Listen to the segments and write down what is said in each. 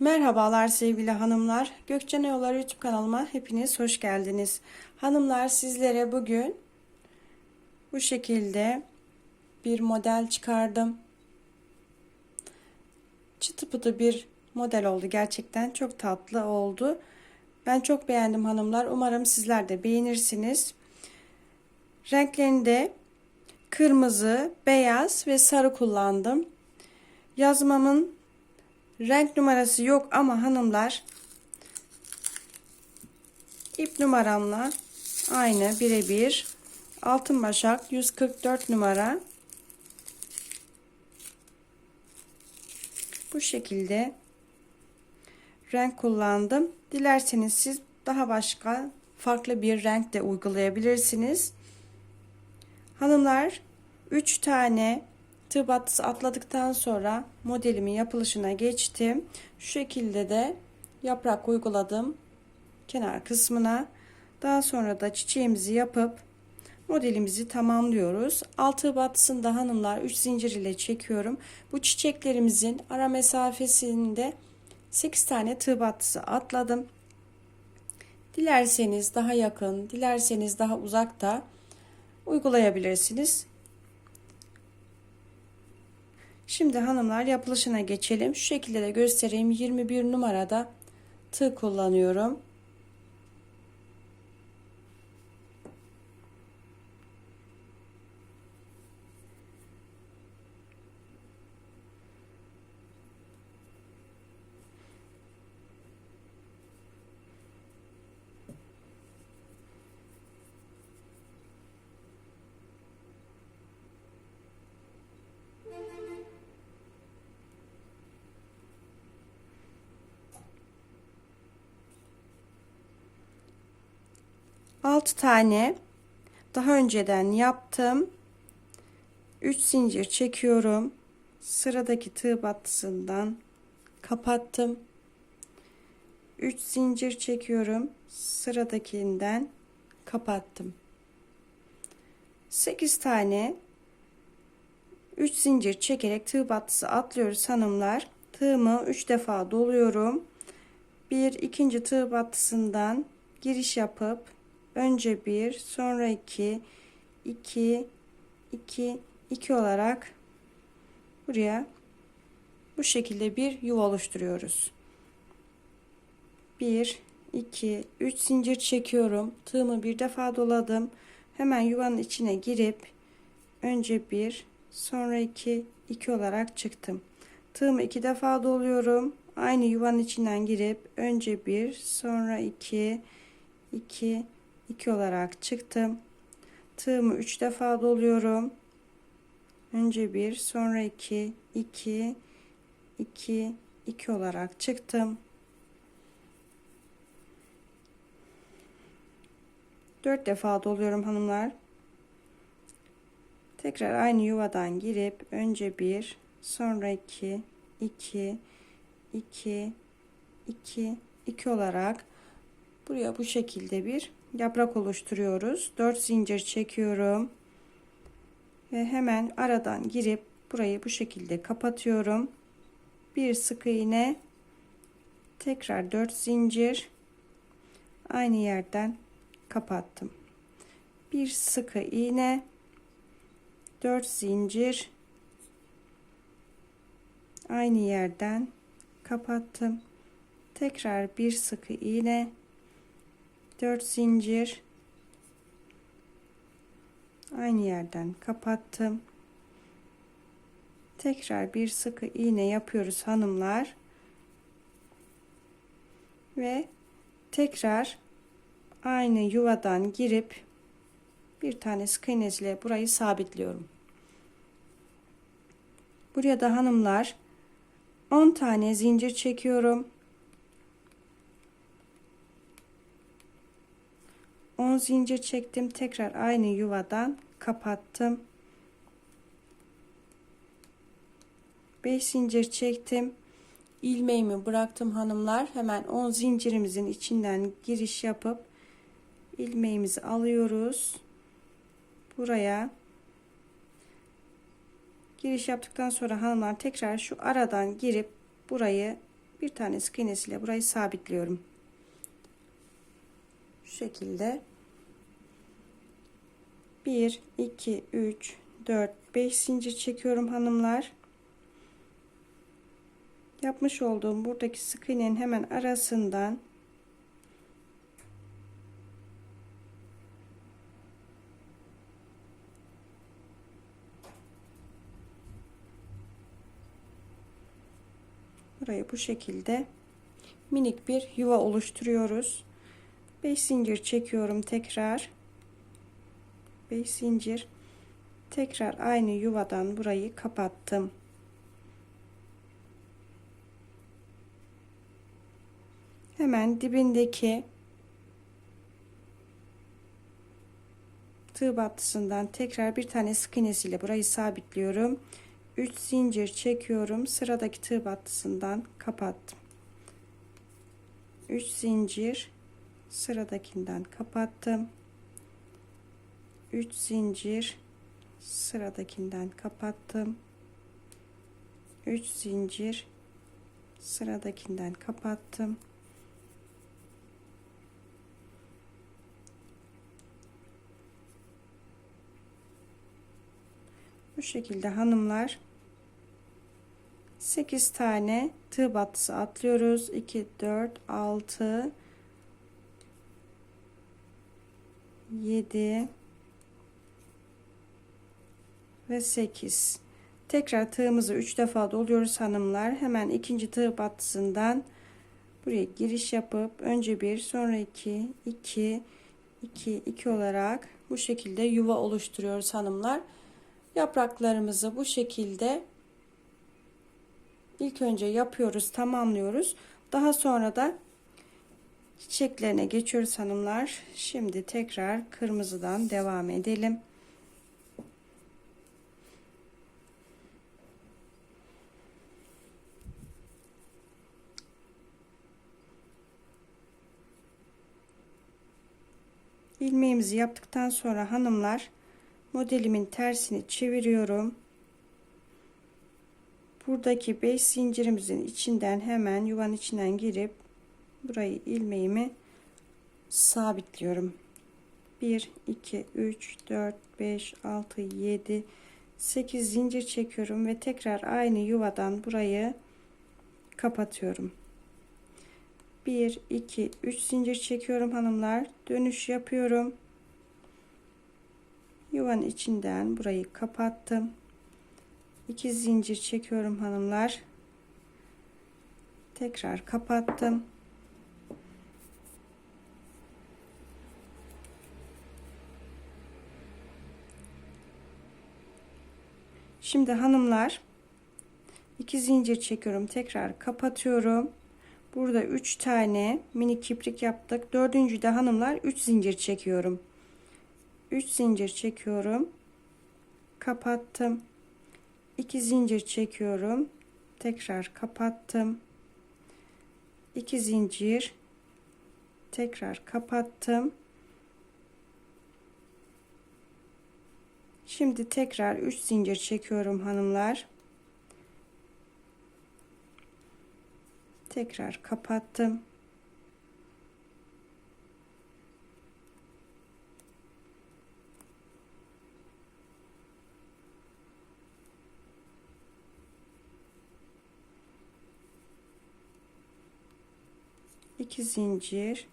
Merhabalar sevgili hanımlar. Gökçen Yollar YouTube kanalıma hepiniz hoş geldiniz. Hanımlar sizlere bugün bu şekilde bir model çıkardım. Çıtı pıtı bir model oldu. Gerçekten çok tatlı oldu. Ben çok beğendim hanımlar. Umarım sizler de beğenirsiniz. Renklerinde kırmızı, beyaz ve sarı kullandım. Yazmamın renk numarası yok ama hanımlar ip numaramla aynı birebir. Altın başak 144 numara. Bu şekilde renk kullandım. Dilerseniz siz daha başka farklı bir renk de uygulayabilirsiniz. Hanımlar 3 tane tığ battısı atladıktan sonra modelimin yapılışına geçtim. Şu şekilde de yaprak uyguladım kenar kısmına. Daha sonra da çiçeğimizi yapıp modelimizi tamamlıyoruz. Altı battısını da hanımlar 3 zincir ile çekiyorum. Bu çiçeklerimizin ara mesafesinde 8 tane tığ battısı atladım. Dilerseniz daha yakın, dilerseniz daha uzakta uygulayabilirsiniz. Şimdi hanımlar yapılışına geçelim. Şu şekilde de göstereyim. 21 numarada tığ kullanıyorum. Altı tane daha önceden yaptım. 3 zincir çekiyorum. Sıradaki tığ battısından kapattım. 3 zincir çekiyorum. Sıradakinden kapattım. 8 tane 3 zincir çekerek tığ battısı atlıyoruz hanımlar. Tığımı 3 defa doluyorum. Bir ikinci tığ battısından giriş yapıp önce bir sonra iki iki iki iki olarak buraya bu şekilde bir yuva oluşturuyoruz. 1 2 3 zincir çekiyorum. Tığımı bir defa doladım. Hemen yuvanın içine girip önce bir sonra iki iki olarak çıktım. Tığımı iki defa doluyorum. Aynı yuvanın içinden girip önce bir sonra iki iki 2 olarak çıktım. Tığımı 3 defa doluyorum. Önce 1, sonra 2, 2, 2, 2 olarak çıktım. 4 defa doluyorum hanımlar. Tekrar aynı yuvadan girip önce 1, sonra 2, 2, 2, 2, 2 olarak buraya bu şekilde bir yaprak oluşturuyoruz. 4 zincir çekiyorum. Ve hemen aradan girip burayı bu şekilde kapatıyorum. Bir sık iğne tekrar 4 zincir aynı yerden kapattım. Bir sık iğne 4 zincir aynı yerden kapattım. Tekrar bir sık iğne 4 zincir. Aynı yerden kapattım. Tekrar bir sıkı iğne yapıyoruz hanımlar. Ve tekrar aynı yuvadan girip bir tane sık iğne burayı sabitliyorum. Buraya da hanımlar 10 tane zincir çekiyorum 10 zincir çektim tekrar aynı yuvadan kapattım. 5 zincir çektim. İlmeğimi bıraktım hanımlar. Hemen 10 zincirimizin içinden giriş yapıp ilmeğimizi alıyoruz. Buraya giriş yaptıktan sonra hanımlar tekrar şu aradan girip burayı bir tane sık iğnesiyle burayı sabitliyorum. Şu şekilde 1 2 3 4 5 zincir çekiyorum hanımlar. Yapmış olduğum buradaki sık iğnenin hemen arasından Burayı bu şekilde minik bir yuva oluşturuyoruz. 5 zincir çekiyorum tekrar. 5 zincir. Tekrar aynı yuvadan burayı kapattım. Hemen dibindeki tığ battısından tekrar bir tane sık iğnesiyle burayı sabitliyorum. 3 zincir çekiyorum. Sıradaki tığ battısından kapattım. 3 zincir sıradakinden kapattım. 3 zincir sıradakinden kapattım. 3 zincir sıradakinden kapattım. Bu şekilde hanımlar 8 tane tığ battısı atlıyoruz. 2 4 6 7 ve 8 tekrar tığımızı 3 defa doluyoruz hanımlar. Hemen ikinci tığ battısından buraya giriş yapıp önce bir sonra 2 2 2 2 olarak bu şekilde yuva oluşturuyoruz hanımlar. Yapraklarımızı bu şekilde ilk önce yapıyoruz tamamlıyoruz. Daha sonra da çiçeklerine geçiyoruz hanımlar şimdi tekrar kırmızıdan devam edelim ilmeğimizi yaptıktan sonra hanımlar modelimin tersini çeviriyorum. Buradaki 5 zincirimizin içinden hemen yuvanın içinden girip burayı ilmeğimi sabitliyorum. 1 2 3 4 5 6 7 8 zincir çekiyorum ve tekrar aynı yuvadan burayı kapatıyorum. 1 2 3 zincir çekiyorum hanımlar. Dönüş yapıyorum. Yuvanın içinden burayı kapattım. 2 zincir çekiyorum hanımlar. Tekrar kapattım şimdi hanımlar 2 zincir çekiyorum tekrar kapatıyorum Burada 3 tane mini kiprik yaptık. Dördüncü de hanımlar 3 zincir çekiyorum. 3 zincir çekiyorum. Kapattım. 2 zincir çekiyorum. Tekrar kapattım. 2 zincir tekrar kapattım. Şimdi tekrar 3 zincir çekiyorum hanımlar. tekrar kapattım. İki zincir.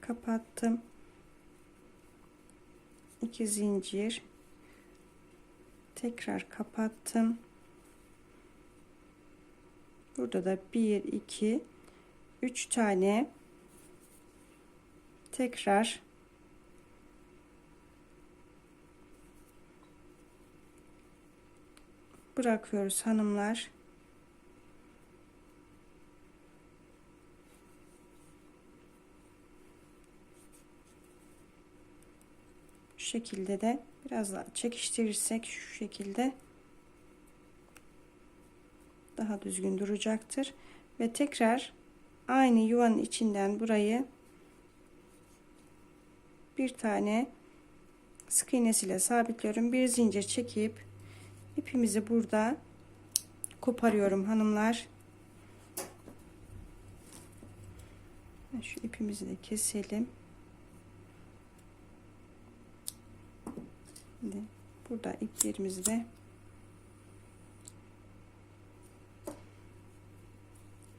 Kapattım iki zincir. Tekrar kapattım. Burada da 1 2 3 tane. Tekrar. Bırakıyoruz hanımlar. Şu şekilde de biraz daha çekiştirirsek şu şekilde daha düzgün duracaktır. Ve tekrar aynı yuvanın içinden burayı bir tane sık iğnesiyle sabitliyorum. Bir zincir çekip ipimizi burada koparıyorum hanımlar. Şu ipimizi de keselim. Şimdi burada iplerimizi de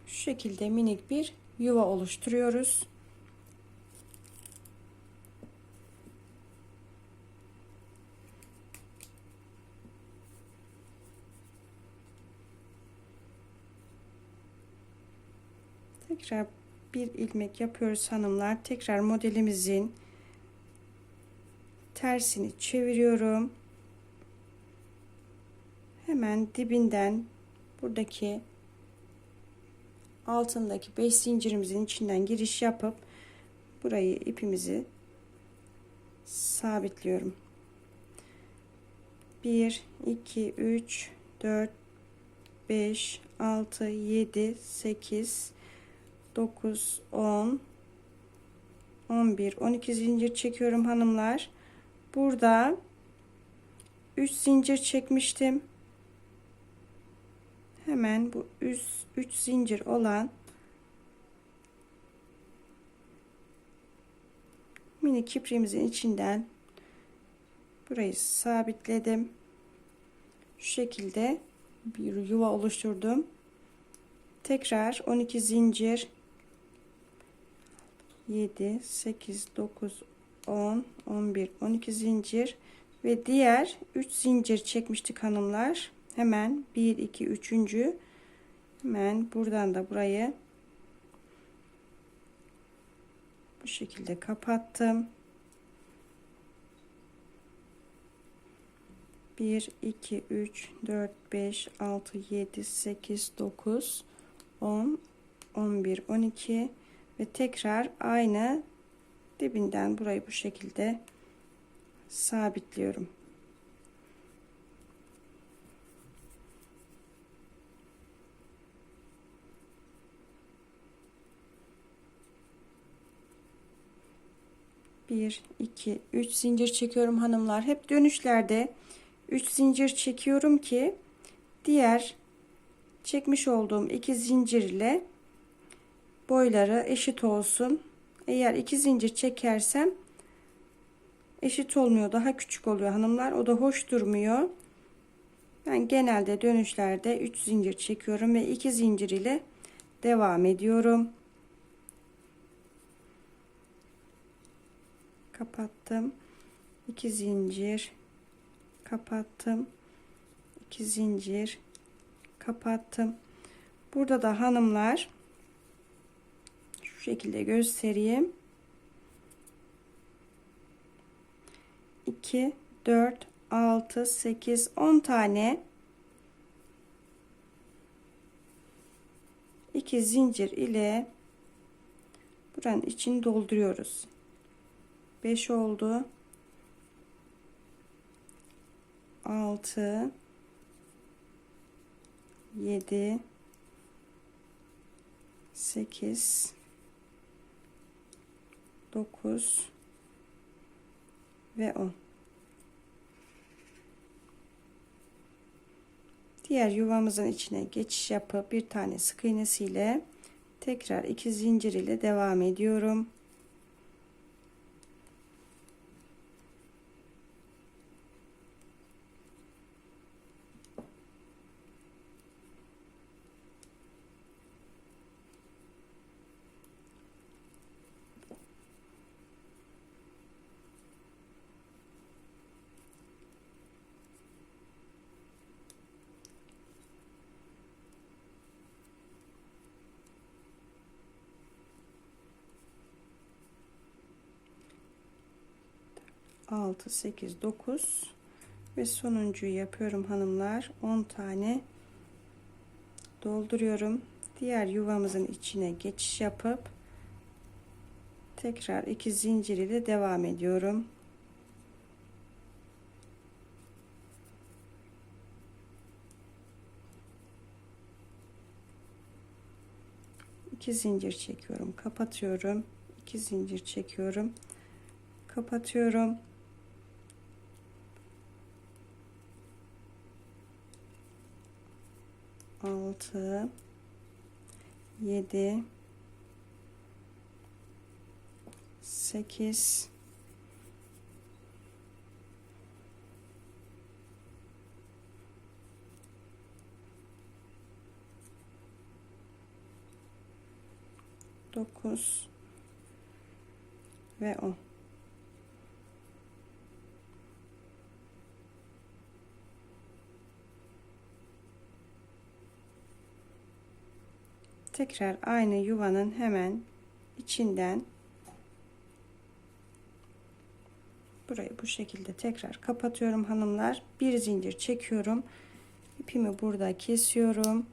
şu şekilde minik bir yuva oluşturuyoruz. Tekrar bir ilmek yapıyoruz hanımlar. Tekrar modelimizin tersini çeviriyorum. Hemen dibinden buradaki altındaki 5 zincirimizin içinden giriş yapıp burayı ipimizi sabitliyorum. 1 2 3 4 5 6 7 8 9 10 11 12 zincir çekiyorum hanımlar. Burada 3 zincir çekmiştim. Hemen bu üst 3 zincir olan mini kipriğimizin içinden burayı sabitledim. Şu şekilde bir yuva oluşturdum. Tekrar 12 zincir 7 8 9 10 11 12 zincir ve diğer 3 zincir çekmiştik hanımlar hemen 1 2 3. hemen buradan da burayı bu şekilde kapattım 1 2 3 4 5 6 7 8 9 10 11 12 ve tekrar aynı dibinden burayı bu şekilde sabitliyorum. Bir, iki, üç zincir çekiyorum hanımlar. Hep dönüşlerde üç zincir çekiyorum ki diğer çekmiş olduğum iki zincir ile boyları eşit olsun. Eğer iki zincir çekersem eşit olmuyor. Daha küçük oluyor hanımlar. O da hoş durmuyor. Ben genelde dönüşlerde 3 zincir çekiyorum ve 2 zincir ile devam ediyorum. Kapattım. 2 zincir kapattım. 2 zincir kapattım. Burada da hanımlar şekilde göstereyim. 2 4 6 8 10 tane 2 zincir ile buranın içini dolduruyoruz. 5 oldu. 6 7 8 9 ve 10 diğer yuvamızın içine geçiş yapıp bir tane sık iğnesiyle tekrar iki zincir ile devam ediyorum altı sekiz dokuz. Ve sonuncuyu yapıyorum hanımlar. 10 tane dolduruyorum. Diğer yuvamızın içine geçiş yapıp tekrar iki zincir ile devam ediyorum. İki zincir çekiyorum kapatıyorum. İki zincir çekiyorum kapatıyorum 6 7 8 9 ve 10 tekrar aynı yuvanın hemen içinden burayı bu şekilde tekrar kapatıyorum hanımlar. Bir zincir çekiyorum. İpimi burada kesiyorum.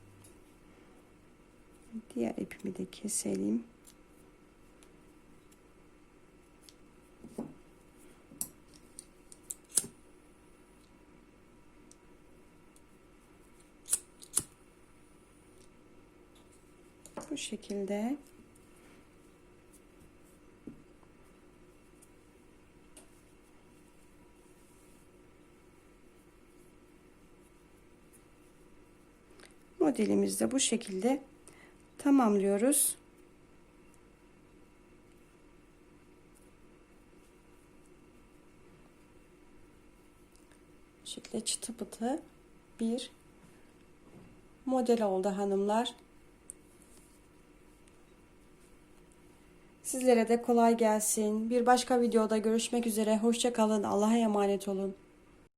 Diğer ipimi de keselim bu şekilde modelimizde bu şekilde tamamlıyoruz. Şekilde çıtı pıtı bir model oldu hanımlar. Sizlere de kolay gelsin. Bir başka videoda görüşmek üzere. Hoşça kalın. Allah'a emanet olun.